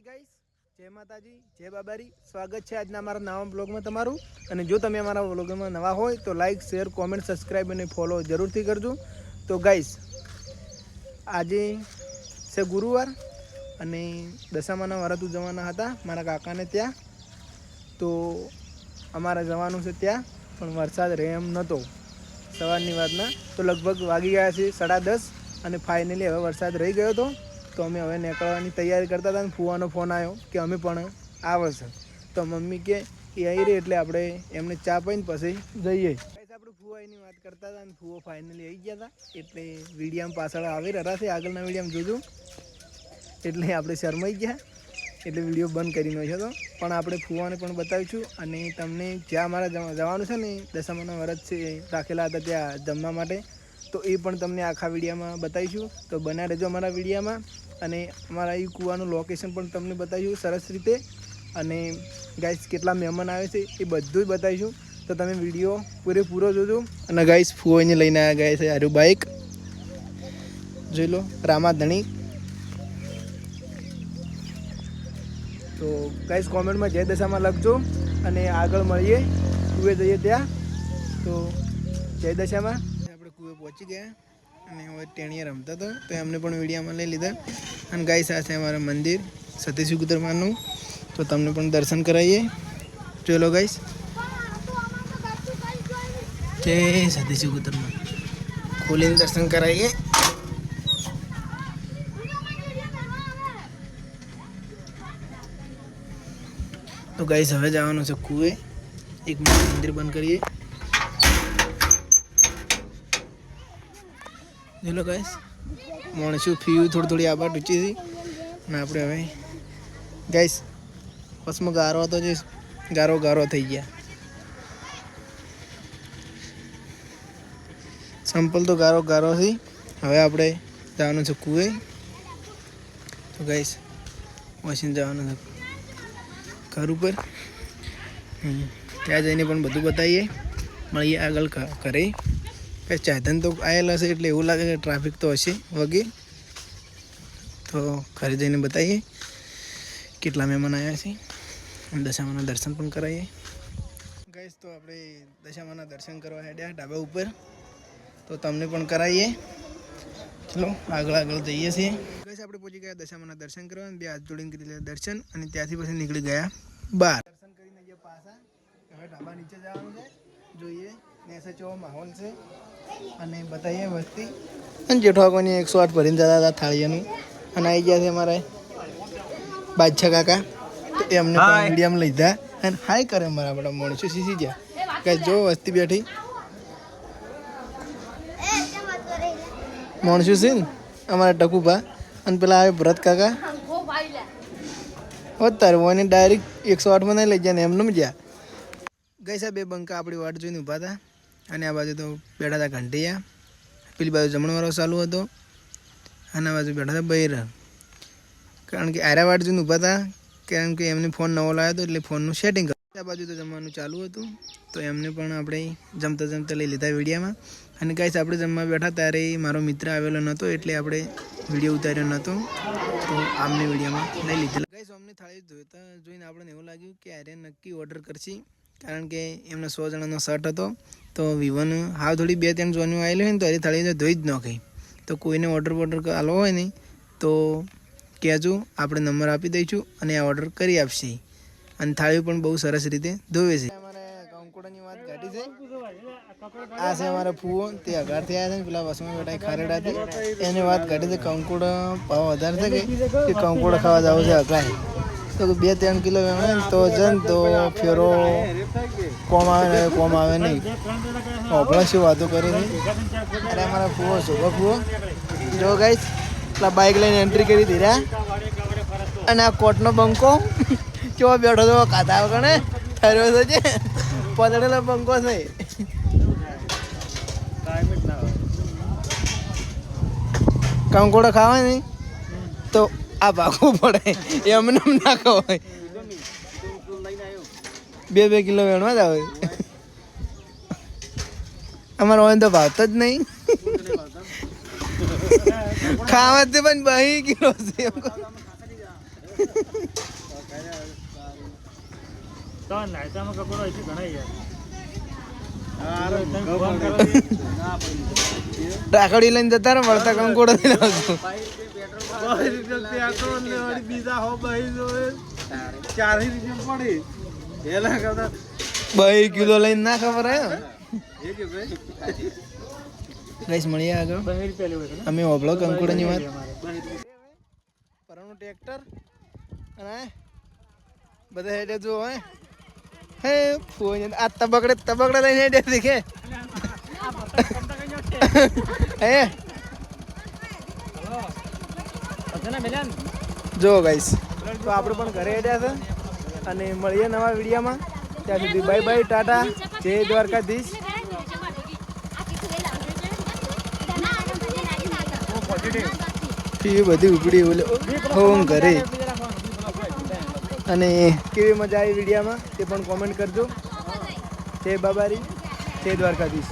Hi guys જય માતાજી, જય બાબારી. સ્વાગત છે આજના અમારા નવા બ્લોગમાં તમારું. અને જો તમે અમારા બ્લોગમાં નવા હોય તો લાઈક શેર કોમેન્ટ સબસ્ક્રાઈબ અને ફોલો જરૂરથી કરજો. તો ગાઈસ આજે છે ગુરુવાર અને દશામાના વરાતુ જવાના હતા મારા કાકાને ત્યાં. તો અમારે જવાનું છે ત્યાં, પણ વરસાદ રહે એમ નહોતો સવારની વાતના તો લગભગ વાગી ગયા છે સાડા દસ અને ફાઇનલી હવે વરસાદ રહી ગયો હતો. તો અમે હવે નીકળવાની તૈયારી કરતા હતા અને ફૂવાનો ફોન આવ્યો કે અમે પણ આવશે તો મમ્મી કે, એ આવી રહી એટલે આપણે એમને ચા પાઈને પછી જઈએ. આપણે ફુવાઈની વાત કરતા હતા અને ફુવો ફાઇનલી આવી ગયા હતા. એટલે વિડીયામ પાછળ આવી રહ્યા છે. આગળના વિડીયામાં જોજો. એટલે આપણે શરમાઈ ગયા. એટલે વીડિયો બંધ કરી નાખ્યો હતો. પણ આપણે ફુવાને પણ બતાવીશું અને તમને જ્યાં મારા જવાનું છે ને દશામાના વરત છે રાખેલા હતા ત્યાં જમવા માટે. તો એ પણ તમને આખા વિડીયામાં બતાવીશું. તો બના રહેજો અમારા વિડીયામાં. અને અમારા એ કૂવાનું લોકેશન પણ તમને બતાવીશું સરસ રીતે. અને ગાઈસ કેટલા મહેમાન આવે છે એ બધું જ બતાવીશું. તો તમે વીડિયો પૂરેપૂરો જોજો. અને ગાઈસ ફુઓને લઈને આવ્યા ગયા છે હારું બાઇક જોઈ લો, રામા ધણી. તો ગાઈસ કોમેન્ટમાં જય દશામાં લખજો. અને આગળ મળીએ. ટુએ જઈએ ત્યાં. તો જય દશામાં. આપણે પહોંચી ગયા અને હવે ટેણીએ રમતા હતા. તો એમને પણ વિડીયામાં લઈ લીધા. અને ગાય સાથે અમારા મંદિર સતીશ ઉગતરમાનું તો તમને પણ દર્શન કરાવીએ. ચલો ગાઈશ જય સતીશ ઉગતરમાન ખોલીને દર્શન કરાવીએ. તો ગાઈસ હવે જવાનું છે કુએ એક મંદિર બંધ કરીએ. જોઈ ગાઈસ માણસું ફીયું થોડી થોડી આબાટ ઊંચી હતી. અને આપણે હવે ગાઈસ બસમાં ગારો હતો જે ગારો ગારો થઈ ગયા. સંપલ તો ગારો ગારો હતી. હવે આપણે જવાનું છે કુએ તો ગાઈસ વોશિંગ જવાનું છે ઘર ઉપર. ત્યાં જઈને પણ બધું બતાવીએ. મળીએ આગળ કરે કે ચાધન તો આવેલા હશે એટલે એવું લાગે કે ટ્રાફિક તો હશે વગી તો ઘરે જઈને બતાવીએ કેટલા મહેમાન આવ્યા છે દશામાના દર્શન પણ કરાવીએ. ગઈશ તો આપણે દશામાના દર્શન કરવા હેડ્યા ઢાબા ઉપર. તો તમને પણ કરાવીએ. ચલો, આગળ આગળ જઈએ છીએ. ગઈશ આપણે પહોંચી ગયા દશામાના દર્શન કરવા. બે હાથ જોડીને કરી લીધા દર્શન અને ત્યાંથી પછી નીકળી ગયા બહાર. દર્શન કરીને ગયા પાછા. હવે ઢાબા નીચે જવાનું છે. જોઈએ ને એસે ચો માહોલ છે. અને બતાવીએ વસ્તી. અને જેઠવાકોની એકસો આઠ ભરીને જતા હતા થાળીઓનું અને આવી ગયા છે અમારે બાદશાહ કાકા. તો એમને મીડિયમ લીધા. અને હાય કરે મારા બધા માણસો સીસી ગયા? કે જો વસ્તી બેઠી. માણસો છે ને? અમારા ટકુભા. અને પેલા આવે ભરત કાકા. હો તારે ઓને ડાયરેક્ટ એકસો આઠમાં નહીં લઈ ગયા ને એમને જ્યાં ગઈ સાહેબ બે બંકા આપણી વાટ જોઈને ઊભા હતા. અને આ બાજુ તો બેઠા હતા ઘંટિયા. પેલી બાજુ જમણવારો ચાલુ હતો અને આ બાજુ બેઠા હતા બૈર. કારણ કે આર્યાવાડ વાટ ઊભા હતા કારણ કે એમને ફોન નવો લાવ્યો હતો એટલે ફોનનું સેટિંગ આ બાજુ તો જમવાનું ચાલુ હતું, તો એમને પણ આપણે જમતા જમતા લઈ લીધા વિડીયામાં. અને કાંઈ આપણે જમવા બેઠા ત્યારે મારો મિત્ર આવેલો નહોતો, એટલે આપણે વીડિયો ઉતાર્યો નહોતો, તો આમને વિડીયોમાં લઈ લીધેલા. ગાઈસ અમને થાળી જોતા જોઈને આપણને એવું લાગ્યું કે આરે નક્કી ઓર્ડર કરશી, કારણ કે એમનો સો જણાનો શર્ટ હતો. તો વિવન હાવ થોડી બે ત્રણ જોવાનું આવેલી હોય ને તો એની થાળી ધોઈ જ નાખી તો કોઈને ઓર્ડર બોર્ડર આલો હોય ને તો કહેજો, આપણે નંબર આપી દઈશું અને આ ઓર્ડર કરી આપશે. અને થાળી પણ બહુ સરસ રીતે ધોવે છે. અમારે કંકોડાની વાત કાઢી છે. આ છે અમારા ફૂવો, તે અગારથી થયા છે ને, પેલા વસમાં બેઠા ખારેડાથી. એની વાત કાઢી છે, કંકુડ ભાવ વધારે છે કે કંકોડા ખાવા જવું છે અગાર તો બે ત્રણ કિલો ને તો જન ને તો ફેરો કોમ આવે ને કોમ આવે નહીં. ઓભળા શું વાતો કરી છે અરે અમારા ફૂવો, શોભો ફૂવો. જો ગાઈશ પેલા બાઇક લઈને એન્ટ્રી કરી દીધા અને આ કોટનો બંકો. કેવો બેઠો તો કાતા વગણે ઠર્યો તો છે. પતળેલો બંકો છે. કંકોડો ખાવા નહીં? તો આ ભાગવું પડે. એમને એમ ના ખવાય. બે બે કિલો વેણવા જ આવે. અમારો ઓન તો ભાવતો જ નહીં. ખાવાથી પણ બહી કિલો છે. તો રાખડી લઈને જતા રહો વળતા કંકોડો લઈને આવજો. બે કિલો લઈને ના ખબર હે? ગઈસ મળીએ આગળ. અમે ઓબળો કંકોડાની વાત. પરનું ટ્રેક્ટર અને બધા હેડે જો હે. હે ફોન આ તબકડે તબકડે લઈને હેડે દેખે હે? જો ગાઈસ તો આપણે પણ ઘરે હેડ્યા છે. અને મળીએ નવા વિડીયોમાં. ત્યાં સુધી બાય બાય ટાટા, જય દ્વારકાધીશ. કેવી બધી ઉપડી ઓલે હોમ ઘરે. અને કેવી મજા આવી વિડીયામાં, તે પણ કોમેન્ટ કરજો. જય બાબારી, જય દ્વારકાધીશ.